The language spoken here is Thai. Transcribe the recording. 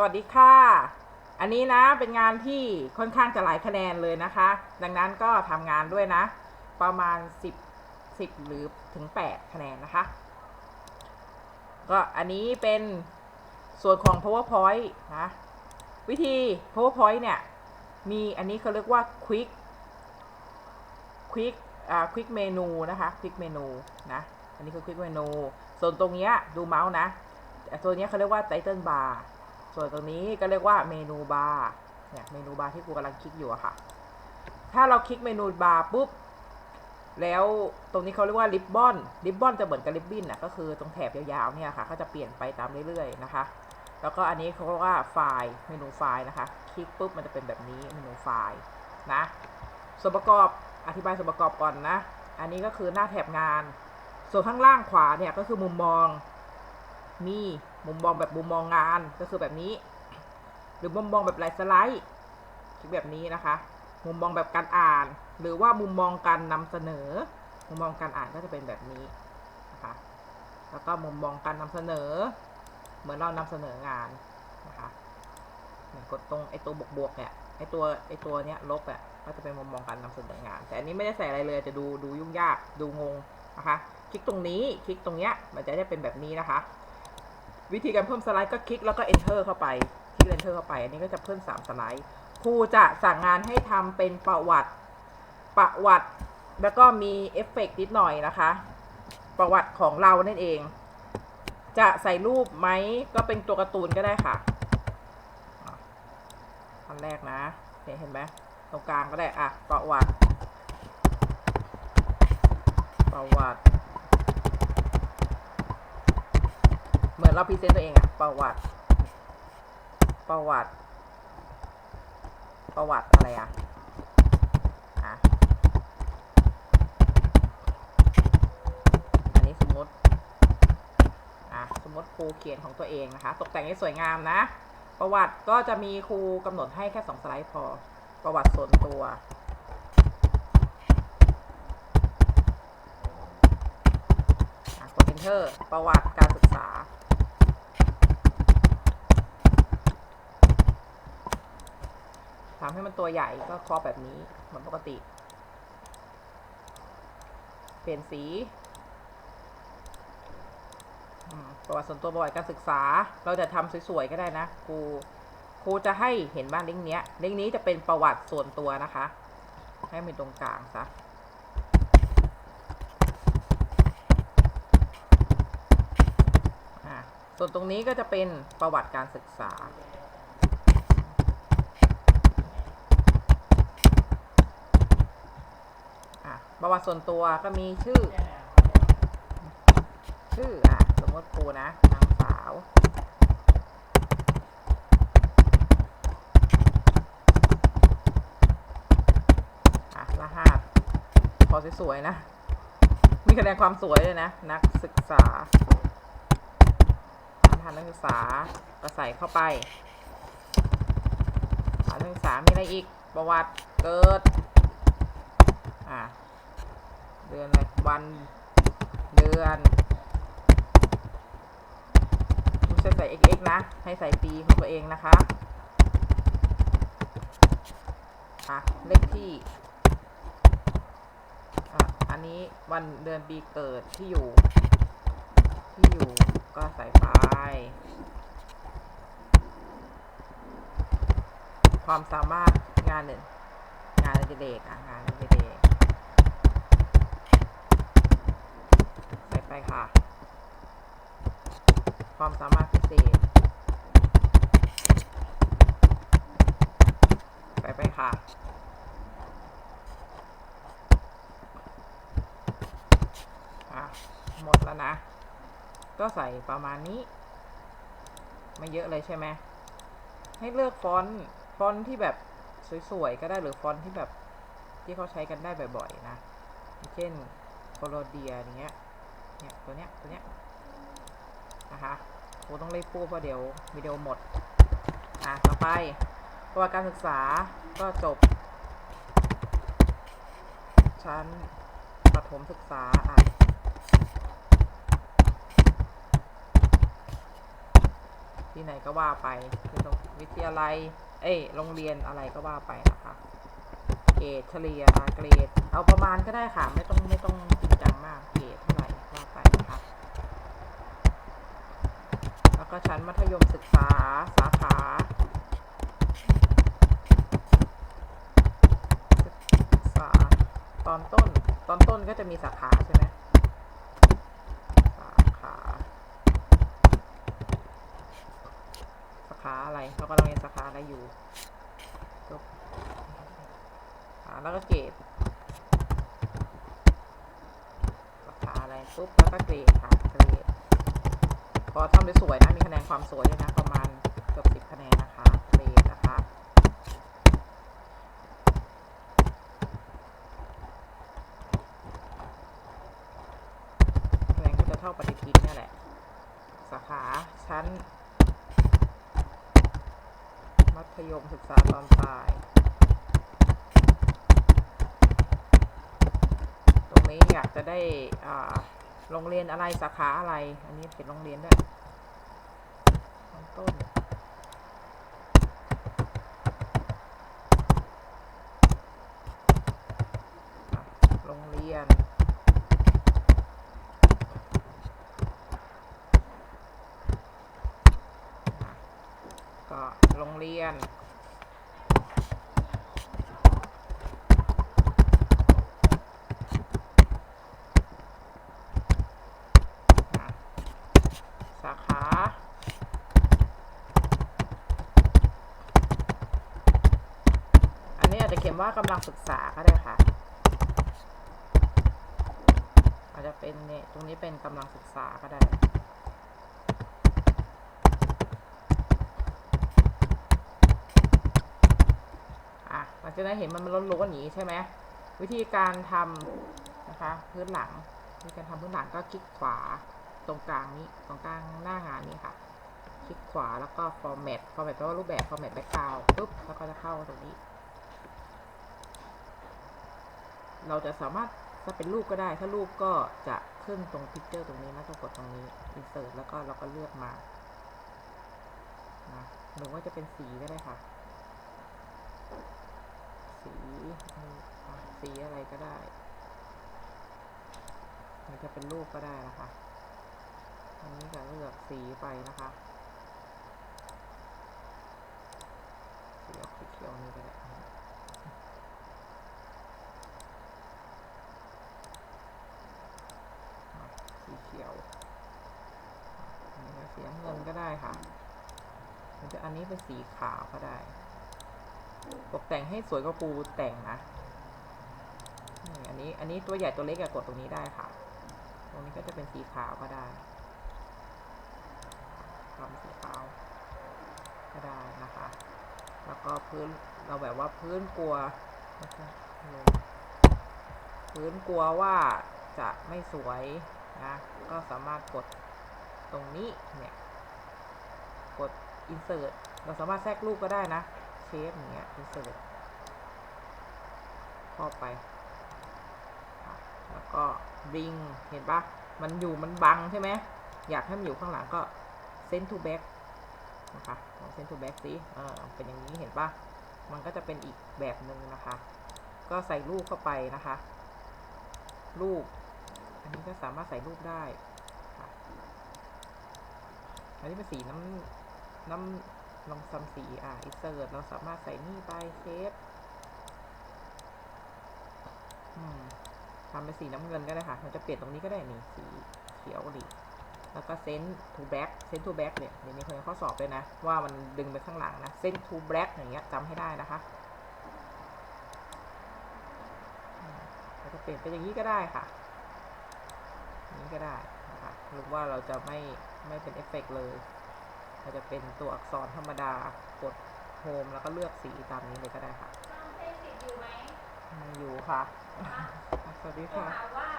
สวัสดีค่ะ อันนี้นะเป็นงานที่ค่อนข้างจะหลายคะแนนเลยนะคะ ดังนั้นก็ทำงานด้วยนะ ประมาณ 10 10 หรือถึง 8 คะแนนนะคะ ก็อันนี้เป็นส่วนของ powerpoint นะ วิธี powerpoint เนี่ย มีอันนี้เขาเรียกว่า quick quick อ่า quick menu นะคะ quick menu นะ อันนี้คือ quick menu ส่วนตรงเนี้ยดูเมาส์นะตัวเนี้ยเขาเรียกว่า title bar ส่วนตรงนี้ก็เรียกว่าเมนูบาร์เนี่ยเมนูบาร์ที่ครูกำลังคลิกอยู่อะค่ะ ถ้าเราคลิกเมนูบาร์ปุ๊บ แล้วตรงนี้เขาเรียกว่าริบบอนริบบอนจะเหมือนกับริบบิ้นอะก็คือตรงแถบยาวๆเนี่ยค่ะเขาจะเปลี่ยนไปตามเรื่อยๆนะคะ แล้วก็อันนี้เขาเรียกว่าไฟล์เมนูไฟล์นะคะ คลิกปุ๊บมันจะเป็นแบบนี้เมนูไฟล์นะส่วนประกอบอธิบายส่วนประกอบก่อนนะ อันนี้ก็คือหน้าแถบงาน ส่วนข้างล่างขวาเนี่ยก็คือมุมมอง มี มุมมองแบบมุมมองงานก็คือแบบนี้ หรือมุมมองแบบไลท์สไลด์คลิกแบบนี้นะคะ มุมมองแบบการอ่าน หรือว่ามุมมองการนำเสนอ มุมมองการอ่านก็จะเป็นแบบนี้นะคะ แล้วก็มุมมองการนำเสนอ เหมือนเรานำเสนองานนะคะกดตรงไอตัวบวกบวกเนี่ยไอตัวไอตัวเนี้ยลบอะก็จะเป็นมุมมองการนำเสนองาน แต่อันนี้ไม่ได้ใส่อะไรเลยจะดูดูยุ่งยากดูงงนะคะ คลิกตรงนี้คลิกตรงเนี้ยมันจะได้เป็นแบบนี้นะคะ วิธีการเพิ่มสไลด์ก็คลิกแล้วก็ enter เข้าไป คลิก enter เข้าไป อันนี้ก็จะเพิ่ม 3 สไลด์ครูจะสั่งงานให้ทำเป็นประวัติประวัติ แล้วก็มีเอฟเฟกต์นิดหน่อยนะคะ ประวัติของเรานั่นเอง จะใส่รูปไหมก็เป็นตัวการ์ตูนก็ได้ค่ะอันแรกนะเห็นเห็นไหมตรงกลางก็ได้ อะ ประวัติ ประวัติ เราพรีเซนต์ตัวเองอะประวัติ ประวัติ ประวัติอะไรอะอะอันนี้สมมติอะสมมติครูเขียนของตัวเองนะคะ ตกแต่งให้สวยงามนะ ประวัติก็จะมีครูกำหนดให้แค่สองสไลด์พอ ประวัติส่วนตัวกด enter ประวัติการศึกษา ทำให้มันตัวใหญ่ก็ครอบแบบนี้เหมือนปกติ เปลี่ยนสีประวัติส่วนตัวประวัติการศึกษา เราจะทำสวยๆก็ได้นะครูครูจะให้เห็นบ้านเลิงก์เนี้ยลิงก์นี้จะเป็นประวัติส่วนตัวนะคะ ให้มันตรงกลางซะส่วนตรงนี้ก็จะเป็นประวัติการศึกษา อะ ประวัติส่วนตัวก็มีชื่อ ชื่ออะสมมติครูนะนางสาวอะรหัสพอสวยๆนะ มีคะแนนความสวยเลยนะ นักศึกษารหัสนักศึกษาก็ใส่เข้าไปนักศึกษามีอะไรอีกประวัติเกิด อะ เดือนอะไรวันเดือนไม่ใช่ใส่ xx นะ ให้ใส่ปีของตัวเองนะคะอะเลขที่อะอันนี้วันเดือนปีเกิดที่อยู่ ที่อยู่ก็ใส่ไปความสามารถงานหนึ่งงานอดิเรกอะงานอดิเรก ใส่ไปค่ะ ความสามารถพิเศษใส่ไปค่ะอะหมดแล้วนะ ก็ใส่ประมาณนี้ ไม่เยอะเลยใช่ไหม ให้เลือกฟอนต์ ฟอนต์ที่แบบสวยๆ ก็ได้หรือฟอนต์ที่แบบที่เขาใช้กันได้บ่อยๆ นะ เช่นโคโลเดียอย่างเงี้ย เนี่ยตัวเนี้ยตัวเนี้ย นะคะครูต้องรีบพูดเพราะเดี๋ยววิดีโอหมด อะ ต่อไปประวัติการศึกษาก็จบ ชั้นประถมศึกษา อะที่ไหนก็ว่าไปคือวิทยาลัย เอ้ยโรงเรียนอะไรก็ว่าไปนะคะ เกรดเฉลี่ยเกรด เอาประมาณก็ได้ค่ะ ไม่ต้องไม่ต้องจริงจังมาก เกรดเท่าไหร่ว่าไปนะคะ แล้วก็ชั้นมัธยมศึกษาสาขาศึกษาตอนต้น ตอ นต้นก็จะมีสาขาใช่ไหมสาขา สาขาอะไรเรากำลังเรียนสาขาอะไรอยู่ปุ๊บอ่าแล้วก็เกรดสาขาอะไรปุ๊บแล้วก็เกรดค่ะเกรดพอทำได้สวยนะ มีคะแนนความสวยด้วยนะ ประมาณเกือบสิบคะแนนนะคะเกรดนะคะ คะแนนก็จะเท่าปฏิทินนี่แหละ สาขาชั้น มัธยมศึกษาตอนปลาย ตรงนี้อยาก จะได้โรงเรียนอะไรสาขาอะไร อันนี้เป็นโรงเรียนด้วยตอนต้นโรงเรียน ก็โรงเรียน อะสาขา อั ว่ากำลังศึกษาก็ได้ค่ะ อาจจะเป็นเนี่ยตรงนี้เป็นกำลังศึกษาก็ได้อะหลังจากนั้เห็นมันมันล้นๆอย่างนี้ใช่ไหมวิธีการทำนะคะ พื้นหลังวิธีการทำพื้นหลังก็คลิกขวาตรงกลางนี้ตรงกลางหน้างานนี้ค่ะคลิกขวาแล้วก็ format format แปลว่ารูปแบบ format background ปุ๊บ แล้วก็จะเข้าตรงนี้ เราจะสามารถถ้าเป็นรูปก็ได้ ถ้ารูปก็จะขึ้นตรง picture ตรงนี้นะต้องกดตรงนี้ insert แล้วก็เราก็เลือกมานะหรือว่าจะเป็นสีก็ได้ค่ะ สีสีอะไรก็ได้หรือจะเป็นรูปก็ได้นะคะ อันนี้ก็เลือกสีไปนะคะสีออกสีเขียวนี่ก็ได้อะสีเขียวนี่ก็สีน้ำเงินก็ได้ค่ะหรือจะอันนี้เป็นสีขาวก็ได้ ตกแต่งให้สวยกว่าปูแต่งนะนี่อันนี้อันนี้ตัวใหญ่ตัวเล็กกดตรงนี้ได้ค่ะ ตรงนี้ก็จะเป็นสีขาวก็ได้ทำสีขาวก็ได้นะคะ แล้วก็พื้นเราแบบว่าพื้นกลัว พื้นกลัวว่าจะไม่สวย นะก็สามารถกดตรงนี้เนี่ยกด insert เราสามารถแทรกรูปก็ได้นะเชฟอย่างเงี้ย insert เข้าไป แล้วก็ bring เห็นปะมันอยู่มันบังใช่ไหมอยากให้มันอยู่ข้างหลังก็ send to back นะคะลอง send to back สิเออเป็นอย่างนี้เห็นปะมันก็จะเป็นอีกแบบหนึ่งนะคะ ก็ใส่รูปเข้าไปนะคะ รูป อันนี้ก็สามารถใส่รูปได้อันนี้เป็นสีน้ำน้ำลองซัมสีอะอิเซอร์เราสามารถใส่นี่ไปเซฟทำเป็นสีน้ำเงินก็ได้ค่ะมันจะเปลี่ยนตรงนี้ก็ได้นี่สีเขียวดีแล้วก็เซนทูแบ็กเซนทูแบ็กเนี่ยเดี๋ยวมีคนข้อสอบด้วยนะ ว่ามันดึงไปข้างหลังนะเซนทูแบ็กอย่างเงี้ยจำให้ได้นะคะเราจะเปลี่ยนเป็นอย่างนี้ก็ได้ค่ะ ก็ได้นะคะหรือว่าเราจะไม่ไม่เป็นเอฟเฟกต์เลย เราจะเป็นตัวอักษรธรรมดากดโฮมแล้วก็เลือกสีตามนี้เลยก็ได้ค่ะน้องเพลงติดอยู่ไหมไม่อยู่ค่ะ สวัสดีจะค่ะถามว่า